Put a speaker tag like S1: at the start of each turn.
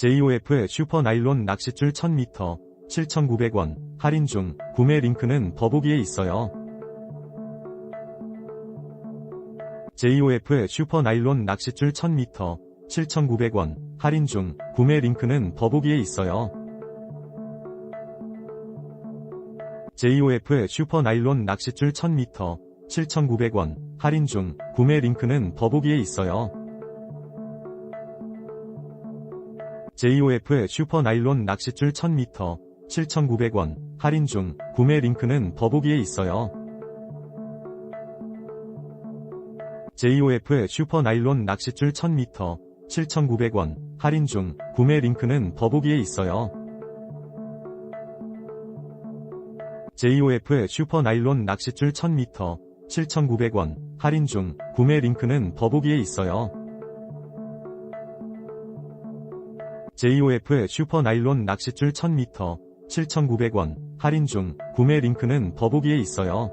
S1: JOF의 슈퍼 나일론 낚싯줄 1000m 7,900원 할인 중 구매 링크는 더보기에 있어요. JOF의 슈퍼 나일론 낚싯줄 1000m 7,900원 할인 중 구매 링크는 더보기에 있어요. JOF의 슈퍼 나일론 낚싯줄 1000m 7,900원 할인 중 구매 링크는 더보기에 있어요. JOF의 슈퍼 나일론 낚싯줄 1000m 7,900원 할인 중 구매 링크는 더보기에 있어요. JOF의 슈퍼 나일론 낚싯줄 1000m 7,900원 할인 중 구매 링크는 더보기에 있어요. JOF의 슈퍼 나일론 낚싯줄 1000m 7,900원 할인 중 구매 링크는 더보기에 있어요. JOF의 슈퍼 나일론 낚싯줄 1000m 7,900원 할인 중 구매 링크는 더보기에 있어요.